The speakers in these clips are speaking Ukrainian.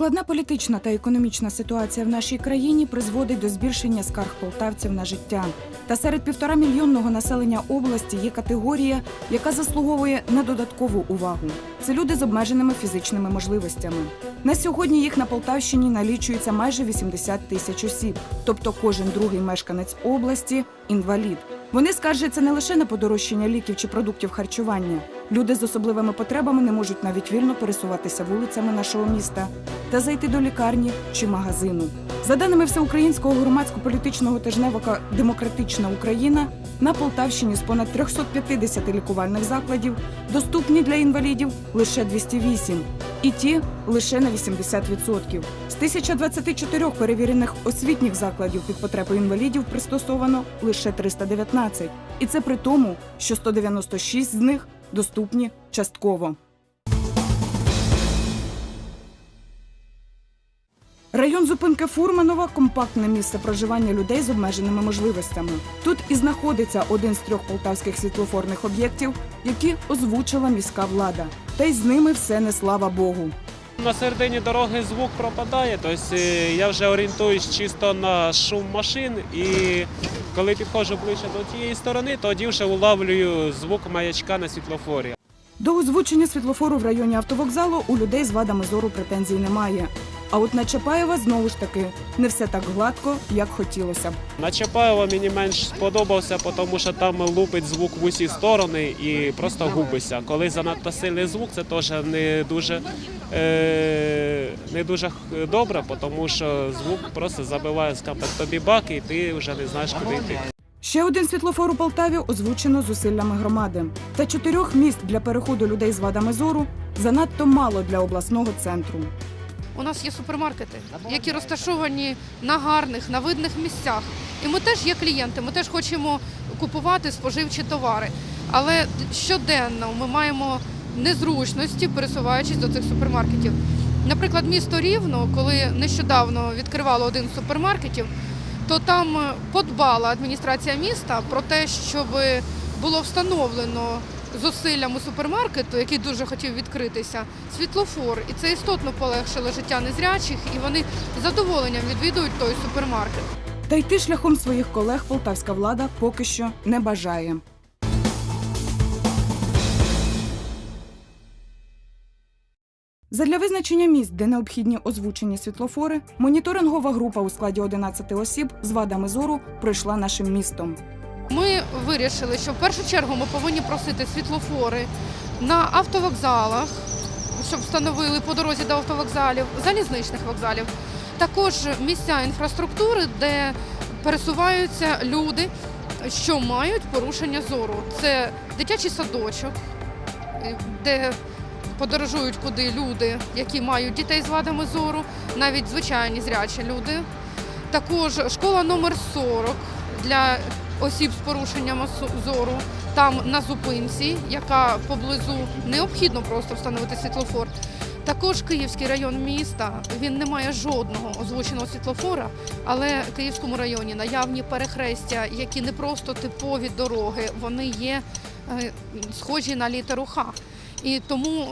Складна політична та економічна ситуація в нашій країні призводить до збільшення скарг полтавців на життя. Та серед півтора мільйонного населення області є категорія, яка заслуговує на додаткову увагу. Це люди з обмеженими фізичними можливостями. На сьогодні їх на Полтавщині налічується майже 80 тисяч осіб, тобто кожен другий мешканець області інвалід. Вони скаржаться не лише на подорожчання ліків чи продуктів харчування. Люди з особливими потребами не можуть навіть вільно пересуватися вулицями нашого міста та зайти до лікарні чи магазину. За даними всеукраїнського громадсько-політичного тижневика Демократична Україна на Полтавщині з понад 350 лікувальних закладів доступні для інвалідів лише 208, і ті лише на 80%. З 1024 перевірених освітніх закладів під потреби інвалідів пристосовано лише 319. І це при тому, що 196 з них доступні частково. Район зупинки Фурманова компактне місце проживання людей з обмеженими можливостями. Тут і знаходиться один з трьох полтавських світлофорних об'єктів, які озвучила міська влада. Та й з ними все не слава Богу. На середині дороги звук пропадає, тобто я вже орієнтуюсь чисто на шум машин і коли підходжу ближче до тієї сторони, тоді вже улавлюю звук маячка на світлофорі. До озвучення світлофору в районі автовокзалу у людей з вадами зору претензій немає. А от на Чапаєва знову ж таки не все так гладко, як хотілося б. На Чапаєва мені менш сподобався, тому що там лупить звук в усі сторони і просто губиться. Коли занадто сильний звук, це теж не дуже, не дуже добре, тому що звук просто забиває так, тобі бак, і ти вже не знаєш, куди йти. Ще один світлофор у Полтаві озвучено зусиллями громади. Та чотирьох місць для переходу людей з вадами зору занадто мало для обласного центру. У нас є супермаркети, які розташовані на гарних, на видних місцях. І ми теж є клієнти, ми теж хочемо купувати споживчі товари. Але щоденно ми маємо незручності, пересуваючись до цих супермаркетів. Наприклад, місто Рівно, коли нещодавно відкривало один з супермаркетів, то там е, подбала адміністрація міста про те, щоб було встановлено зусиллями супермаркету, який дуже хотів відкритися, світлофор. І це істотно полегшило життя незрячих, і вони з задоволенням відвідують той супермаркет. Та йти шляхом своїх колег полтавська влада поки що не бажає. Задля визначення місць, де необхідні озвучені світлофори, моніторингова група у складі 11 осіб з вадами зору пройшла нашим містом. Ми вирішили, що в першу чергу ми повинні просити світлофори на автовокзалах, щоб встановили по дорозі до автовокзалів, залізничних вокзалів. Також місця інфраструктури, де пересуваються люди, що мають порушення зору. Це дитячий садочок, е, де подорожують куди люди, які мають дітей з вадами зору, навіть звичайні зрячі люди. Також школа номер 40 для осіб з порушенням зору. Там на зупинці, яка поблизу необхідно просто встановити світлофор. Також Київський район міста він не має жодного озвученого світлофора, але в Київському районі наявні перехрестя, які не просто типові дороги, вони є е, схожі на літеру Х. І тому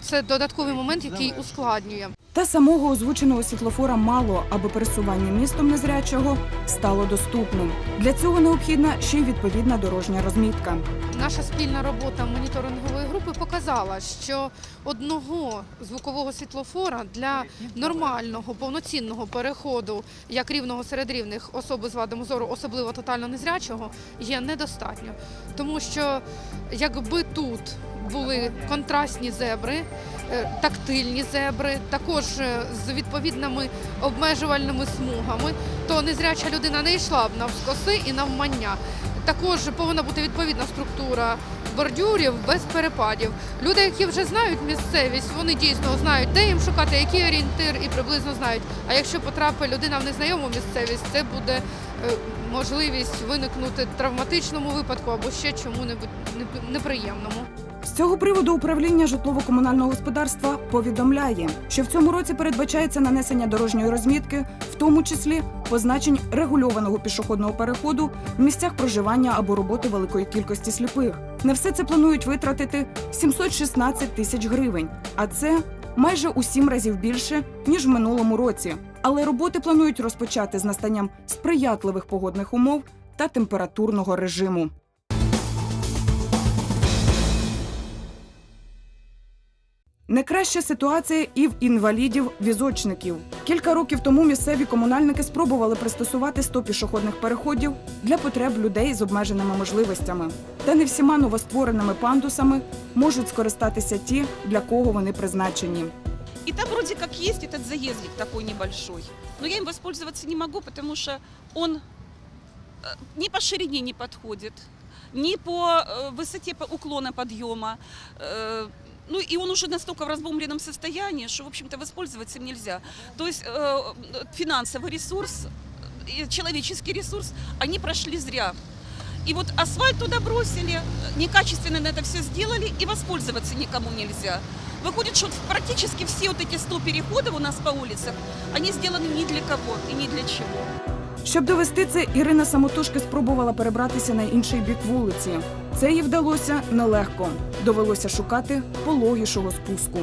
це додатковий момент, який ускладнює. Та самого озвученого світлофора мало, аби пересування містом незрячого стало доступним. Для цього необхідна ще й відповідна дорожня розмітка. Наша спільна робота моніторингової групи показала, що одного звукового світлофора для нормального повноцінного переходу як рівного серед рівних особи з вадами зору, особливо тотально незрячого, є недостатньо. Тому що якби тут були контрастні зебри, е, тактильні зебри, також е, з відповідними обмежувальними смугами, то незряча людина не йшла б навскоси і навмання. Також повинна бути відповідна структура бордюрів без перепадів. Люди, які вже знають місцевість, вони дійсно знають, де їм шукати, який орієнтир, і приблизно знають. А якщо потрапить людина в незнайому місцевість, це буде е, можливість виникнути травматичному випадку або ще чому-небудь неприємному. Цього приводу управління житлово-комунального господарства повідомляє, що в цьому році передбачається нанесення дорожньої розмітки, в тому числі позначень регульованого пішохідного переходу в місцях проживання або роботи великої кількості сліпих. На все це планують витратити 716 тисяч гривень, а це майже у сім разів більше ніж в минулому році. Але роботи планують розпочати з настанням сприятливих погодних умов та температурного режиму. Не краща ситуація і в інвалідів-візочників. Кілька років тому місцеві комунальники спробували пристосувати 100 пішохідних переходів для потреб людей з обмеженими можливостями. Та не всіма новоствореними пандусами можуть скористатися ті, для кого вони призначені. И там вроде как есть этот заездик такой небольшой. Но я им воспользоваться не могу, потому что он э, ни по ширине не подходит, ни по э, высоте по- уклона подъема. Э, Ну и он уже настолько в разбомбленном состоянии, что, в общем-то, воспользоваться им нельзя. То есть э, финансовый ресурс и человеческий ресурс, они прошли зря. И вот асфальт туда бросили, некачественно на это все сделали, и воспользоваться никому нельзя. Выходит, что практически все вот эти 100 переходов у нас по улицах, они сделаны ни для кого и ни для чего. Щоб довести це, Ірина самотужки спробувала перебратися на інший бік вулиці. Це їй вдалося нелегко. Довелося шукати пологішого спуску.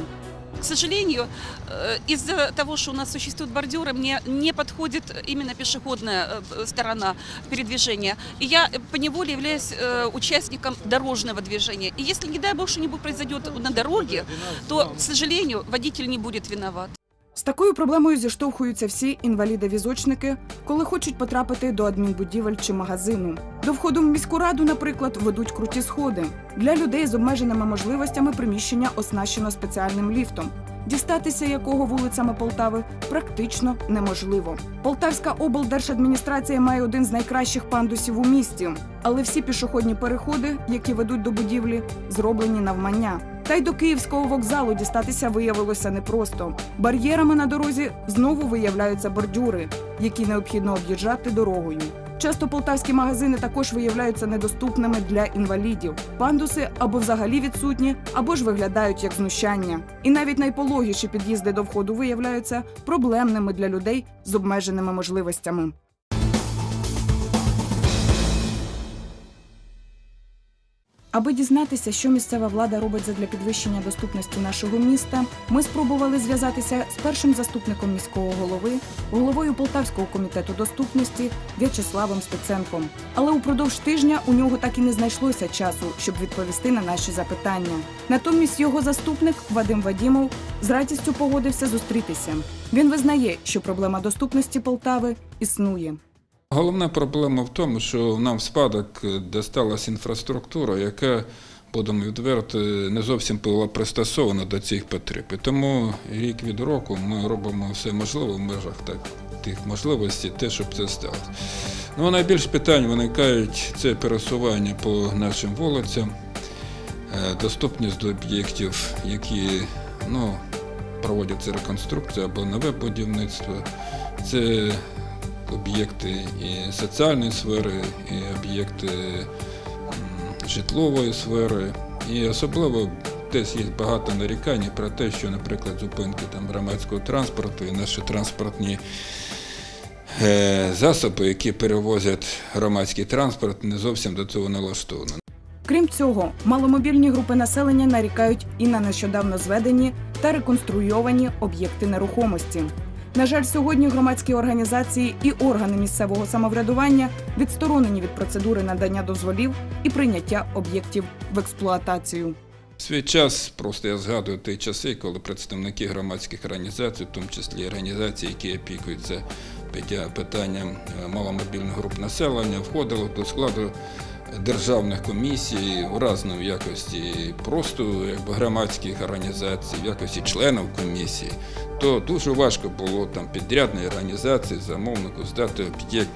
К сожалению, э, из-за того, что у нас существуют бордюры, мне не подходит именно пешеходная э, сторона передвижения. И я э, поневоле являюсь э, участником дорожного движения. И если, не дай бог, что-нибудь произойдет на дороге, то, к сожалению, водитель не будет виноват. З такою проблемою зіштовхуються всі інваліди-візочники, коли хочуть потрапити до адмінбудівель чи магазину. До входу в міську раду, наприклад, ведуть круті сходи. Для людей з обмеженими можливостями приміщення оснащено спеціальним ліфтом, дістатися якого вулицями Полтави практично неможливо. Полтавська облдержадміністрація має один з найкращих пандусів у місті, але всі пішохідні переходи, які ведуть до будівлі, зроблені навмання. Та й до київського вокзалу дістатися виявилося непросто. Бар'єрами на дорозі знову виявляються бордюри, які необхідно об'їжджати дорогою. Часто полтавські магазини також виявляються недоступними для інвалідів. Пандуси або взагалі відсутні, або ж виглядають як знущання. І навіть найпологіші під'їзди до входу виявляються проблемними для людей з обмеженими можливостями. Аби дізнатися, що місцева влада робить задля підвищення доступності нашого міста, ми спробували зв'язатися з першим заступником міського голови, головою Полтавського комітету доступності В'ячеславом Стеценком. Але упродовж тижня у нього так і не знайшлося часу, щоб відповісти на наші запитання. Натомість його заступник Вадим Вадімов з радістю погодився зустрітися. Він визнає, що проблема доступності Полтави існує. Головна проблема в тому, що нам в спадок досталась інфраструктура, яка, будемо відверти, не зовсім була пристосована до цих потреб. І тому рік від року ми робимо все можливе в межах так, тих можливостей, те, щоб це сталося. Ну, найбільше питань виникають це пересування по нашим вулицям, е, доступність до об'єктів, які ну, проводяться реконструкція або нове будівництво. Це об'єкти і соціальної сфери, і об'єкти житлової сфери. І особливо десь є багато нарікань про те, що, наприклад, зупинки там громадського транспорту і наші транспортні е, засоби, які перевозять громадський транспорт, не зовсім до цього налаштовані. Крім цього, маломобільні групи населення нарікають і на нещодавно зведені та реконструйовані об'єкти нерухомості. На жаль, сьогодні громадські організації і органи місцевого самоврядування відсторонені від процедури надання дозволів і прийняття об'єктів в експлуатацію. Свій час просто я згадую ті часи, коли представники громадських організацій, в тому числі організації, які опікуються питанням е, маломобільних груп населення, входили до складу державних комісій у разній якості просто якби, громадських організацій, в якості членів комісії, то дуже важко було там підрядній організації, замовнику здати об'єкт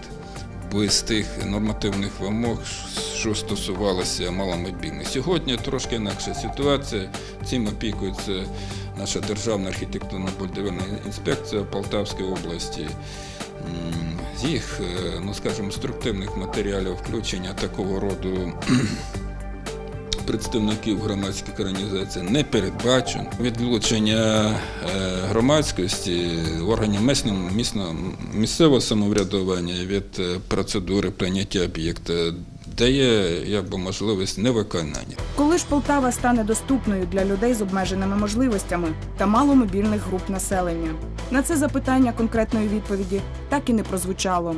без тих нормативних вимог, що стосувалося маломобільних. Сьогодні трошки інакша ситуація. Цим опікується наша державна архітектурно-будівельна інспекція Полтавської області. Їх, е, ну скажімо, структивних матеріалів включення такого роду представників громадських організацій не передбачено. Відлучення е, громадськості органів місцевого самоврядування від е, процедури прийняття об'єкта дає якби, можливість невиконання. Коли ж Полтава стане доступною для людей з обмеженими можливостями та маломобільних груп населення? На це запитання конкретної відповіді так і не прозвучало.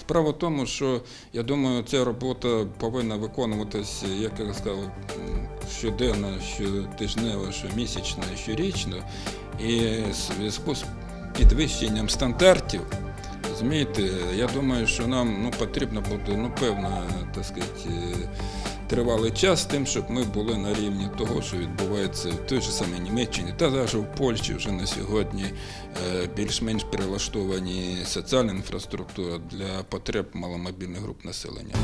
Справа в тому, що я думаю, ця робота повинна виконуватися, як я сказав, щоденно, щотижнево, щомісячно, щорічно. І в зв'язку з підвищенням стандартів, розумієте, я думаю, що нам ну, потрібно буде ну, певно, так сказати, е, тривалий час тим, щоб ми були на рівні того, що відбувається в той же самій Німеччині, та навіть в Польщі вже на сьогодні е, більш-менш прилаштовані соціальна інфраструктура для потреб маломобільних груп населення.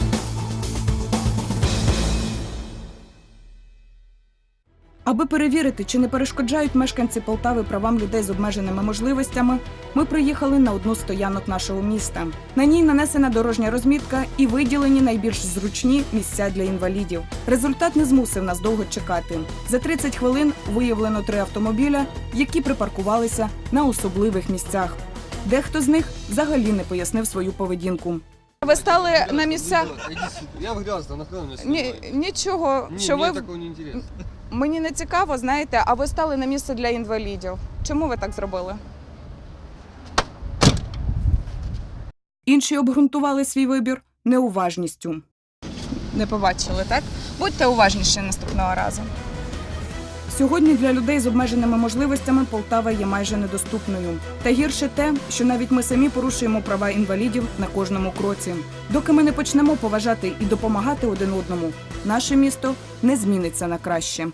Аби перевірити, чи не перешкоджають мешканці Полтави правам людей з обмеженими можливостями, ми приїхали на одну з стоянок нашого міста. На ній нанесена дорожня розмітка і виділені найбільш зручні місця для інвалідів. Результат не змусив нас довго чекати. За 30 хвилин виявлено три автомобіля, які припаркувалися на особливих місцях. Дехто з них взагалі не пояснив свою поведінку. Ви стали на місцях Я в грязно, нахрена меня Ні, нічого, Не, що мне ви такого не мені не цікаво, знаєте, а ви стали на місце для інвалідів. Чому ви так зробили? Інші обґрунтували свій вибір неуважністю. Не побачили, так? Будьте уважніші наступного разу. Сьогодні для людей з обмеженими можливостями Полтава є майже недоступною. Та гірше те, що навіть ми самі порушуємо права інвалідів на кожному кроці. Доки ми не почнемо поважати і допомагати один одному, наше місто не зміниться на краще.